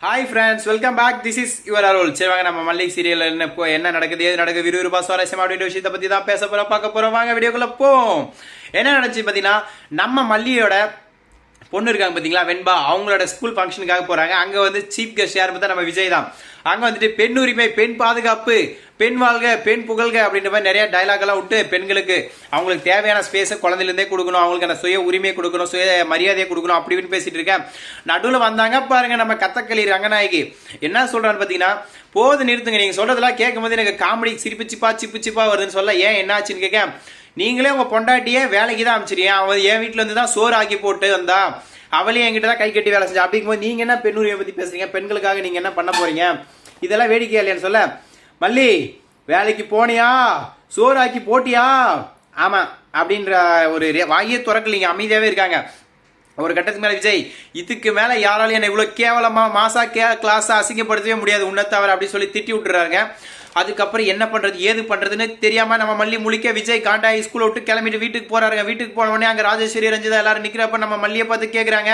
Hi friends welcome back this is your Arul சரி வாங்க நம்ம மல்லிகை சீரியல் என்ன இப்போ என்ன நடக்குது ஏது நடக்குது விறுவிறுப்பா சுவாரஸ்யம் அப்படின்ற விஷயத்தை பற்றி தான் பேச போகிறோம் பார்க்க போகிறோம் வாங்க வீடியோக்குள்ளே போம் என்ன நடந்துச்சு பார்த்தீங்கன்னா நம்ம மல்லியோட பொண்ணு இருக்காங்க பார்த்தீங்களா வெண்பா. அவங்களோட ஸ்கூல் ஃபங்க்ஷனுக்காக போகிறாங்க அங்கே வந்து சீஃப் கெஸ்ட் யார் பார்த்தா நம்ம விஜய் தான். அங்கே வந்துட்டு பெண் உரிமை பெண் பாதுகாப்பு பெண் வாழ்க பெண் புகழ்க அப்படின்ற மாதிரி நிறைய டைலாக் எல்லாம் விட்டு பெண்களுக்கு அவங்களுக்கு தேவையான ஸ்பேஸை குழந்தையிலேருந்தே கொடுக்கணும். அவங்களுக்கு அந்த சுய உரிமை கொடுக்கணும் சுய மரியாதையை கொடுக்கணும் அப்படின்னு பேசிட்டு இருக்கேன். நடுவில் வந்தாங்க பாருங்க நம்ம கத்தக்களி ரங்கநாயகி. என்ன சொல்றான்னு பார்த்தீங்கன்னா போது நிறுத்துங்க. நீங்கள் சொல்றதெல்லாம் கேட்கும் போது எனக்கு காமெடி சிரிப்பு சிப்பா சிப்பு சிப்பா வருதுன்னு சொல்ல ஏன் என்னாச்சுன்னு கேட்க நீங்களே உங்கள் பொண்டாட்டியே வேலைக்கு தான் அனுப்பிச்சிருக்கீங்க. அவன் என் வீட்டில் இருந்து தான் சோறு ஆக்கி போட்டு வந்தா அவளையும் என்கிட்ட தான் கை கட்டி வேலை செஞ்சா. அப்படிங்கும்போது நீங்கள் என்ன பெண்ணுரிமை பற்றி பேசுகிறீங்க பெண்களுக்காக நீங்கள் என்ன பண்ண போகிறீங்க இதெல்லாம் வேடிக்கை இல்லையான்னு சொல்ல. மல்லி வேலைக்கு போனியா? சோறு ஆக்கி போட்டியா? ஆமாம் அப்படின்ற ஒரு வாயே திறக்கலீங்க. அமைதியாகவே இருக்காங்க. ஒரு கட்டத்துக்கு மேல விஜய் இதுக்கு மேல யாராலையும் என்ன இவ்வளவு கேவலமா மாசா கே கிளாஸா அசிங்கப்படுத்தவே முடியாது உன்னை தவிர அப்படி சொல்லி திட்டி விட்டுறாங்க. அதுக்கப்புறம் என்ன பண்றது ஏது பண்றதுன்னு தெரியாம நம்ம மல்லி முழிக்க விஜய் காண்டாயி ஸ்கூல் விட்டு கிளம்பிட்டு வீட்டுக்கு போறாருங்க. வீட்டுக்கு போன உடனே அங்க ராஜேஸ்வரி ரஞ்சிதா எல்லாரும் நிக்கிறப்ப நம்ம மல்லியை பார்த்து கேக்குறாங்க.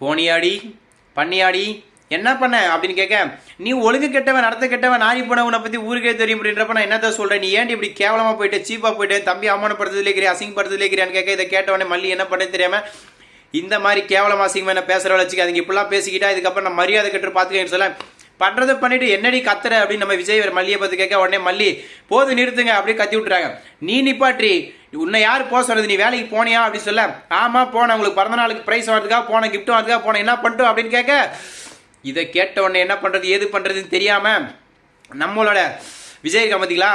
போனியாடி பண்ணியாடி என்ன பண்ண அப்படின்னு கேட்க நீ ஒழுங்கு கெட்டவன் நடத்த கெட்டவன் நாரி போனவனை பத்தி ஊருக்கே தெரியும் அப்படின்றப்ப நான் என்னத்த சொல்றேன்? நீ ஏன் இப்படி கேவலமா போயிட்டு சீப்பா போயிட்டு தம்பி அவமானப்படுத்துறதுல இருக்கிறேன் அசிங்கப்படுத்துறதுல இருக்கிறான்னு கேட்க இதை கேட்டவனே மல்லி என்ன பண்ண தெரியாம இந்த மாதிரி கேவலமா அசிங்கமாக என்ன பேசுற வச்சுக்காதீங்க. இப்படிலாம் பேசிக்கிட்டா இதுக்கப்புறம் நான் மரியாதை கட்டு பார்த்துக்கேன்னு சொல்ல பண்ணுறதை பண்ணிட்டு என்னடி கத்துற அப்படின்னு நம்ம விஜய் மல்லியை பார்த்து கேட்க உடனே மல்லி போது நிறுத்துங்க அப்படியே கத்தி விட்டுறாங்க. நீ நிப்பாற்றி உன்னை யார் போக சொல்றது? நீ வேலைக்கு போனியா? அப்படின்னு சொல்ல ஆமா போனேன். உங்களுக்கு பிறந்த நாளுக்கு பிரைஸ் வரதுக்காக போனேன் கிஃப்ட் வரதுக்காக போனேன். என்ன பண்ணிட்டோம்? அப்படின்னு கேட்க இதை கேட்ட உடனே என்ன பண்றது ஏது பண்றதுன்னு தெரியாம நம்மளோட விஜய் இருக்கா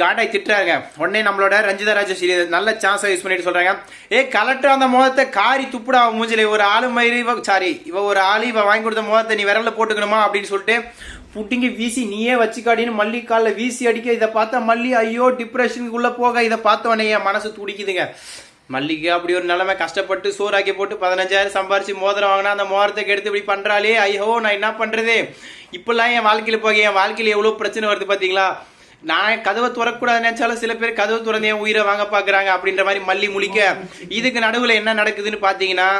காண்டாய் திட்டுறாங்க உடனே நம்மளோட ரஞ்சிதா ராஜஸ்ரீ நல்ல சான்ஸை யூஸ் பண்ணிட்டு சொல்றாங்க. ஏ கலெக்டர் அந்த முகத்தை காரி துப்புடா மூஞ்சில. ஒரு ஆளு மயிறு இவ சாரி இவ ஒரு ஆளு இவ வாங்கி கொடுத்த முகத்தை நீ விரல்ல போட்டுக்கணுமா அப்படின்னு சொல்லிட்டு புட்டிங்கி வீசி நீயே வச்சுக்காடின்னு மல்லி காலில் வீசி அடிக்க இதை பார்த்தா மல்லி ஐயோ டிப்ரெஷனுக்குள்ள போக இதை பார்த்தோன்னே என் மனசு துடிக்குதுங்க. மல்லிகை அப்படி ஒரு நிலைமை கஷ்டப்பட்டு சோறாக்கி போட்டு பதினஞ்சாயிரம் சம்பாரிச்சு மோதிரம் வாங்கினா அந்த மோதிரத்தை எடுத்து இப்படி பண்றாளே ஐயோ நான் என்ன பண்றது? இப்பெல்லாம் என் வாழ்க்கையில போக என் வாழ்க்கையில எவ்வளவு பிரச்சனை வருது பாத்தீங்களா? நான் கதவை திறக்கக்கூடாது நினைச்சாலும் சில பேர் கதவை திறந்து என் உயிரை வாங்க பாக்குறாங்க அப்படின்ற மாதிரி மல்லி முழிக்க. இதுக்கு நடுவுல என்ன நடக்குதுன்னு பாத்தீங்கன்னா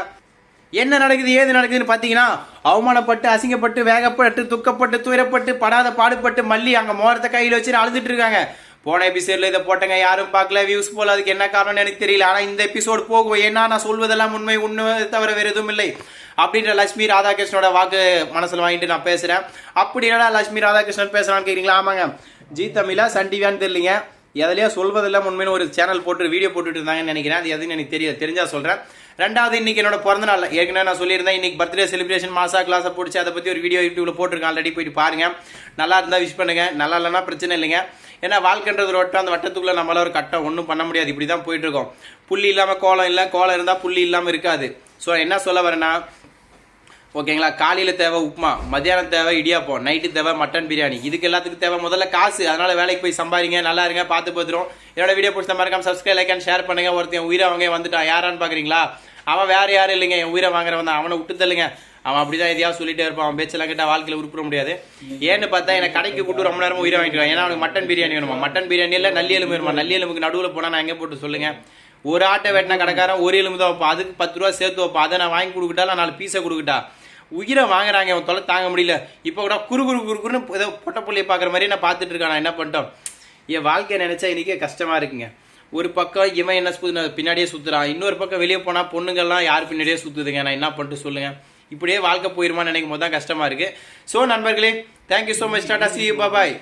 என்ன நடக்குது ஏது நடக்குதுன்னு பாத்தீங்கன்னா அவமானப்பட்டு அசிங்கப்பட்டு வேகப்பட்டு துக்கப்பட்டு துயரப்பட்டு படாத பாடுபட்டு மல்லி அங்க மோரத்தை கையில் வச்சு அழுதுட்டு இருக்காங்க. போன எபிசோட்ல இதை போட்டங்க யாரும் பார்க்கல வியூஸ் போல் அதுக்கு என்ன காரணம்னு எனக்கு தெரியல. ஆனா இந்த எபிசோடு போகும் ஏன்னா நான் சொல்வதெல்லாம் உண்மை உண்மை தவிர வேற எதுவும் இல்லை. அப்படின்ற லட்சுமி ராதாகிருஷ்ணனோட வாக்கு மனசுல வாங்கிட்டு நான் பேசுறேன். அப்படி என்னடா லட்சுமி ராதாகிருஷ்ணன் பேசுறான்னு கேக்குறீங்களா? ஆமாங்க. ஜி தமிழா சன் டிவியான்னு தெரியலீங்க. எதுலயோ சொல்வதெல்லாம் உண்மைன்னு ஒரு சேனல் போட்டு வீடியோ போட்டுட்டு இருந்தாங்கன்னு நினைக்கிறேன். அது எதுன்னு எனக்கு தெரியல தெரிஞ்சா சொல்றேன். ரெண்டாவது இன்னைக்கு என்னோட பிறந்த நாள். ஏற்கனவே நான் சொல்லியிருந்தேன் இன்னைக்கு பர்த்டே செலிப்ரேஷன் மாசா கிளாஸை பிடிச்சி அதை பத்தி ஒரு வீடியோ யூடியூப்ல போட்டிருக்கேன் ஆல்ரெடி போயிட்டு பாருங்க. நல்லா இருந்தா விஷ் பண்ணுங்க. நல்லா இல்லைன்னா பிரச்சனை இல்லைங்க. ஏன்னா வாழ்க்கைன்றது ஒரு வட்டம் அந்த வட்டத்துக்குள்ளே நம்மளால ஒரு கட்டம் ஒன்றும் பண்ண முடியாது. இப்படி தான் போயிட்டுருக்கோம். புள்ளி இல்லாமல் கோலம் இல்லை கோலம் இருந்தால் புள்ளி இல்லாமல் இருக்காது. ஸோ என்ன சொல்ல வரேன்னா ஓகேங்களா காலையில் தேவை உப்புமா மத்தியானம் தேவை இடியாப்பம் நைட்டு தேவை மட்டன் பிரியாணி. இதுக்கு எல்லாத்துக்கும் தேவை முதல்ல காசு. அதனால் வேலைக்கு போய் சம்பாதிங்க நல்லா இருங்க பார்த்து பார்த்துரும் என்னோட வீடியோ பிடிச்ச மறக்காம சப்ஸ்கிரைப் லைக் அண்ட் ஷேர் பண்ணுங்க. ஒருத்தன் உயிரை அவங்க வந்துட்டான். யாரான்னு பார்க்குறீங்களா அவன் வேறு யாரும் இல்லைங்க. என் உயிரை வாங்குறவன் தான். அவனை விட்டு தள்ளுங்க. அவன் அப்படிதான் எதையாவது சொல்லிட்டே இருப்பான். அவன் பேச்செல்லாம் கேட்டா வாழ்க்கையில உருப்பிட முடியாது. ஏன்னு பார்த்தா எனக்கு கடைக்கு கூட்டு ரொம்ப நேரமா உயிரை வாங்கிட்டு ஏன்னா அவனுக்கு மட்டன் பிரியாணி வேணுமா? மட்டன் பிரியாணி இல்ல நல்லி எலும்பு வேணுமா? நல்லி எலும்புக்கு நடுவில் போனா நான் எங்க போட்டு சொல்லுங்க? ஒரு ஆட்டை வெட்டின கடைக்காரன் ஒரு எலும்பு தான் வைப்பான். அதுக்கு பத்து ரூபா சேர்த்து வைப்பான். அதை நான் வாங்கி கொடுக்கிட்டா நாலு பீஸை கொடுக்கிட்டா உயிரை வாங்குறாங்க அவன் தொலை தாங்க முடியல. இப்போ கூட குறு குறு குறு குறுன்னு ஏதோ பொட்ட புள்ளைய பார்க்குற மாதிரி நான் பார்த்துட்டு இருக்கான். நான் என்ன பண்ணிட்டோம்? என் வாழ்க்கையை நினைச்சா இன்றைக்கி கஷ்டமாக இருக்குங்க. ஒரு பக்கம் இவன் என்ன சுத்து பின்னாடியே சுற்றுறான் இன்னொரு பக்கம் வெளியே போனால் பொண்ணுங்கள்லாம் யார் பின்னாடியே சுற்றுதுங்க நான் என்ன பண்ணிட்டு சொல்லுங்கள் இப்படியே வாழ்க்கை போயிருமான்னு நினைக்கும் போது தான் கஷ்டமா இருக்கு. ஸோ நண்பர்களே thank you so much tata see bye